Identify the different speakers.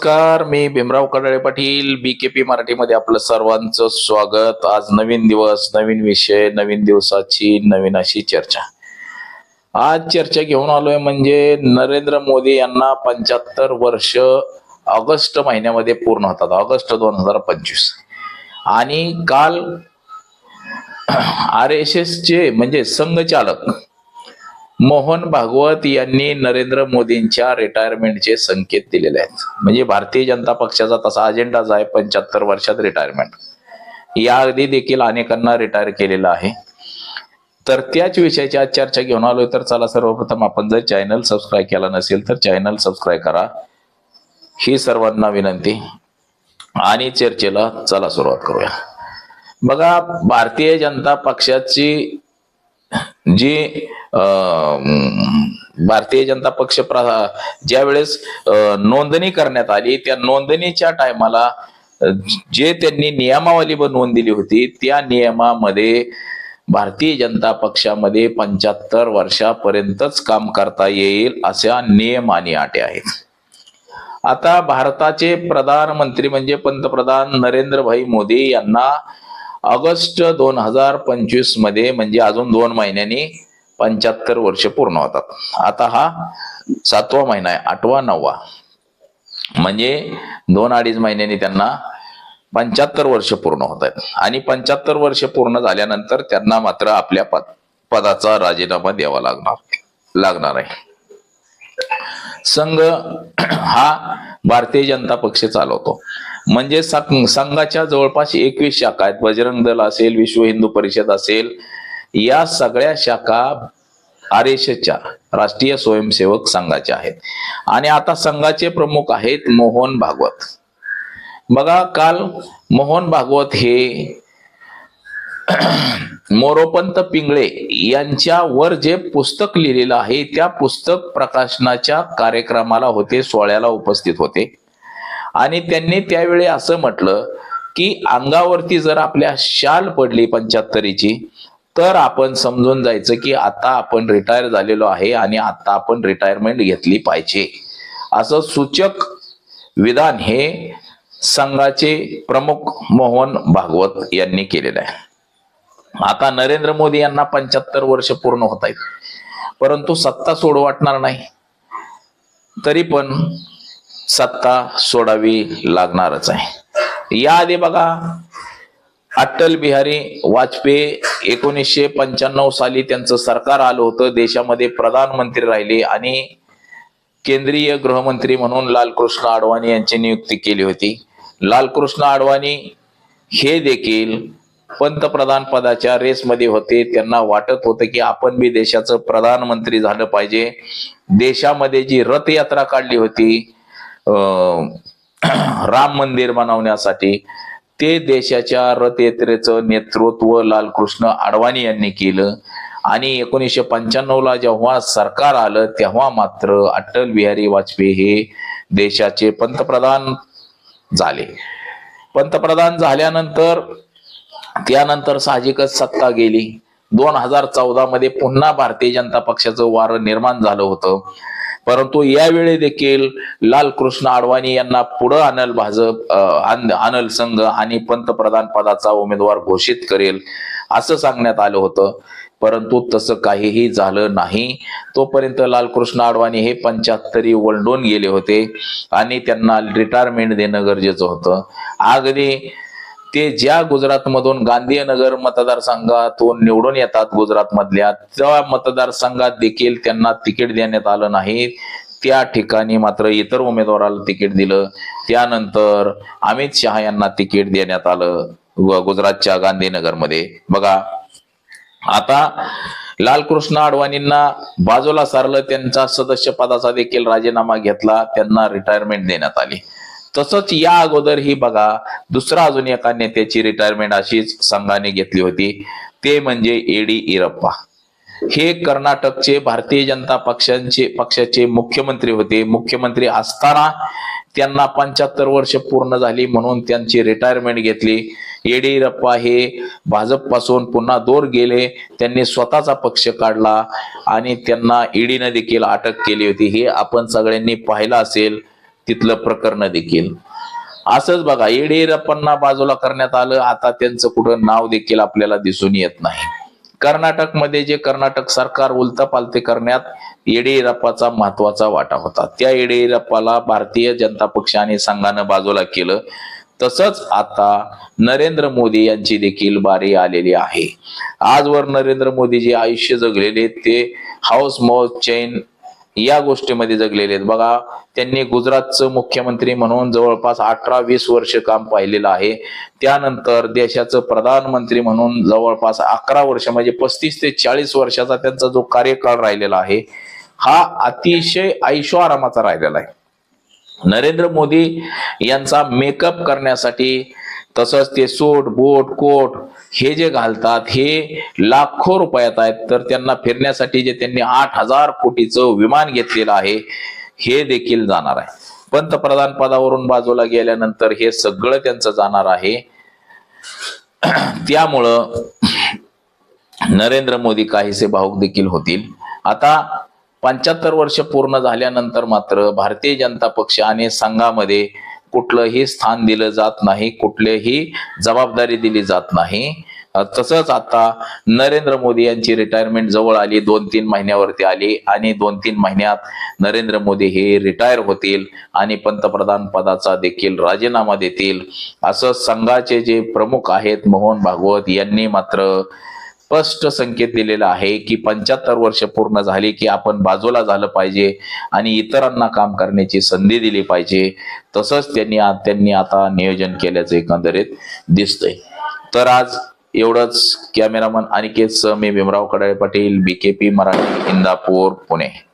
Speaker 1: नमस्कार मी Bhimrao Kadale Patil B KP मराठीमध्ये आपलं सर्वांचं स्वागत. आज नवीन दिवस नवीन विषय नवीन दिवसाची नवीन अशी चर्चा. आज चर्चा घेऊन आलोय म्हणजे नरेंद्र मोदी यांना पंच्याहत्तर वर्ष ऑगस्ट महिन्यामध्ये पूर्ण होतात. ऑगस्ट दोन हजार पंचवीस. आणि काल आर एस एसचे म्हणजे संघचालक मोहन भागवत यांनी नरेंद्र मोदींच्या रिटायरमेंटचे संकेत दिलेले आहेत. म्हणजे भारतीय जनता पक्षाचा तसा अजेंडाच आहे पंच्याहत्तर वर्षात रिटायरमेंट याआधी देखील अनेकांना रिटायर केलेलं आहे. तर त्याच विषयाची आज चर्चा घेऊन आलोय. तर चला सर्वप्रथम आपण जर चॅनल सबस्क्राईब केला नसेल तर चॅनल सबस्क्राईब करा. ही सर्वांना विनंती. आणि चर्चेला चला सुरुवात करूया. बघा भारतीय जनता पक्षाची जी भारतीय जनता पक्ष प्र- ज्या वेळेस नोंदणी करण्यात आली त्या नोंदणीच्या टायमाला जे त्यांनी नियमावली बनवून दिली होती त्या नियमामध्ये भारतीय जनता पक्षामध्ये पंच्याहत्तर वर्षापर्यंतच काम करता येईल अशा नियम आणि आटे आहेत. आता भारताचे प्रधानमंत्री म्हणजे पंतप्रधान नरेंद्रभाई मोदी यांना ऑगस्ट दोन हजार पंचवीसमध्ये म्हणजे अजून दोन महिन्यांनी पंच्याहत्तर वर्ष पूर्ण होतात. आता हा सातवा महिना आहे आठवा नववा. म्हणजे दोन अडीच महिन्यांनी त्यांना पंच्याहत्तर वर्ष पूर्ण होत आहेत. आणि पंच्याहत्तर वर्ष पूर्ण झाल्यानंतर त्यांना मात्र आपल्या पद पदाचा राजीनामा द्यावा लागणार लागणार आहे. संघ हा भारतीय जनता पक्ष चालवतो. म्हणजे संघाच्या जवळपास एकवीस शाखा आहेत. बजरंग दल असेल विश्व हिंदू परिषद असेल या सगळ्या शाखा आर एस एसच्या राष्ट्रीय स्वयंसेवक संघाच्या आहेत. आणि आता संघाचे प्रमुख आहेत मोहन भागवत. बघा काल मोहन भागवत हे मोरोपंत पिंगळे यांच्यावर जे पुस्तक लिहिलेलं आहे त्या पुस्तक प्रकाशनाच्या कार्यक्रमाला होते सोहळ्याला उपस्थित होते. आणि त्यांनी त्यावेळी असं म्हटलं की अंगावरती जर आपल्या शाल पडली पंच्याहत्तरीची तर आपण समजून जायचं की आता आपण रिटायर झालेलो आहे आणि आता आपण रिटायरमेंट घेतली पाहिजे. असं सूचक विधान हे संघाचे प्रमुख मोहन भागवत यांनी केलेलं आहे. आता नरेंद्र मोदी यांना पंच्याहत्तर वर्ष पूर्ण होत आहेत. परंतु सत्ता सोडू वाटणार नाही. तरी पण सत्ता सोडावी लागणारच आहे. याआधी बघा अटल बिहारी वाजपेयी एकोणीसशे पंच्याण्णव साली त्यांचं सरकार आलं होतं. देशामध्ये प्रधानमंत्री राहिले आणि केंद्रीय गृहमंत्री म्हणून लालकृष्ण अडवाणी यांची नियुक्ती केली होती. लालकृष्ण अडवाणी हे देखील पंतप्रधान पदाच्या रेसमध्ये होते. त्यांना वाटत होतं की आपण बी देशाचं प्रधानमंत्री झालं पाहिजे. देशामध्ये जी रथयात्रा काढली होती अं, राम मंदिर बनवण्यासाठी ते देशाच्या रथयात्रेचं नेतृत्व लालकृष्ण अडवाणी यांनी केलं. आणि एकोणीसशे पंच्याण्णवला जेव्हा सरकार आलं तेव्हा मात्र अटल बिहारी वाजपेयी हे देशाचे पंतप्रधान झाले. पंतप्रधान झाल्यानंतर त्यानंतर साहजिकच सत्ता गेली. दोन हजार चौदा मध्ये पुन्हा भारतीय जनता पक्षाचं वारं निर्माण झालं होतं. परंतु यावेळी देखील लालकृष्ण अडवाणी यांना पुढं अनल भाजप अनल संघ आणि पंतप्रधान पदाचा उमेदवार घोषित करेल असं सांगण्यात आलं होतं. परंतु तसं काहीही झालं नाही. तोपर्यंत लालकृष्ण अडवाणी हे पंच्याहत्तरी वलडून गेले होते आणि त्यांना रिटायरमेंट देणं गरजेचं होतं. अगदी ते ज्या गुजरातमधून गांधीनगर मतदारसंघातून निवडून येतात गुजरातमधल्या त्या मतदारसंघात देखील त्यांना तिकीट देण्यात आलं नाही. त्या ठिकाणी मात्र इतर उमेदवाराला तिकीट दिलं. त्यानंतर अमित शहा यांना तिकीट देण्यात आलं गुजरातच्या गांधीनगरमध्ये. बघा आता लालकृष्ण अडवाणींना बाजूला सारलं त्यांचा सदस्य पदाचा देखील राजीनामा घेतला त्यांना रिटायरमेंट देण्यात आली. तसंच या अगोदर ही बघा दुसरा अजून एका नेत्याची रिटायरमेंट अशीच संघाने घेतली होती. ते म्हणजे एडी इरप्पा. हे कर्नाटकचे भारतीय जनता पक्षांचे पक्षाचे मुख्यमंत्री होते. मुख्यमंत्री असताना त्यांना पंच्याहत्तर वर्ष पूर्ण झाली म्हणून त्यांची रिटायरमेंट घेतली. येडियुरप्पा हे भाजपपासून पुन्हा दूर गेले. त्यांनी स्वतःचा पक्ष काढला आणि त्यांना ईडीनं देखील अटक केली होती. हे आपण सगळ्यांनी पाहिलं असेल. तिथलं प्रकरण देखील. असंच बघा येडेरप्पांना बाजूला करण्यात आलं आता त्यांचं कुठं नाव देखील आपल्याला दिसून येत नाही. कर्नाटकमध्ये जे कर्नाटक सरकार उलथपालथे करण्यात येडियुरप्पाचा महत्त्वाचा वाटा होता. त्या येडियुरप्पाला भारतीय जनता पक्ष आणि संघानं बाजूला केलं. तसंच आता नरेंद्र मोदी यांची देखील बारी आलेली आहे. आजवर नरेंद्र मोदी जे आयुष्य जगलेले ते हाऊस मौज चैन या गोष्टीमध्ये जगलेले आहेत. बघा त्यांनी गुजरातचं मुख्यमंत्री म्हणून जवळपास अठरा वीस वर्ष काम पाहिलेलं आहे. त्यानंतर देशाचं प्रधानमंत्री म्हणून जवळपास अकरा वर्ष म्हणजे पस्तीस ते चाळीस वर्षाचा त्यांचा जो कार्यकाळ राहिलेला आहे हा अतिशय ऐशो आरामाचा राहिलेला आहे. नरेंद्र मोदी यांचा मेकअप करण्यासाठी तसंच ते सूट बोट कोट हे जे घालतात हे लाखो रुपयात आहेत. तर त्यांना फिरण्यासाठी जे त्यांनी आठ हजार कोटीचं विमान घेतलेलं आहे हे देखील जाणार आहे. पंतप्रधान पदावरून बाजूला गेल्यानंतर हे सगळं त्यांचं जाणार आहे. त्यामुळं नरेंद्र मोदी काहीसे भाऊक देखील होतील. आता पंच्याहत्तर वर्ष पूर्ण झाल्यानंतर मात्र भारतीय जनता पक्ष आणि संघामध्ये कुठलंही स्थान दिलं जात नाही कुठलीही जबाबदारी दिली जात नाही. तसंच आता नरेंद्र मोदी यांची रिटायरमेंट जवळ आली दोन तीन महिन्यावरती आली आणि दोन तीन महिन्यात नरेंद्र मोदी हे रिटायर होतील आणि पंतप्रधान पदाचा देखील राजीनामा देतील. असं संघाचे जे प्रमुख आहेत मोहन भागवत यांनी मात्र स्पष्ट संकेत दिलेला आहे की पंच्याहत्तर वर्ष पूर्ण झाली की आपण बाजूला झालं पाहिजे आणि इतरांना काम करण्याची संधी दिली पाहिजे. तसंच त्यांनी त्यांनी आता नियोजन केल्याचं एकंदरीत दिसतंय. तर आज एवढंच. कॅमेरामन अनिकेत मी भीमराव कडाळे पाटील बीकेपी मराठी इंदापूर पुणे.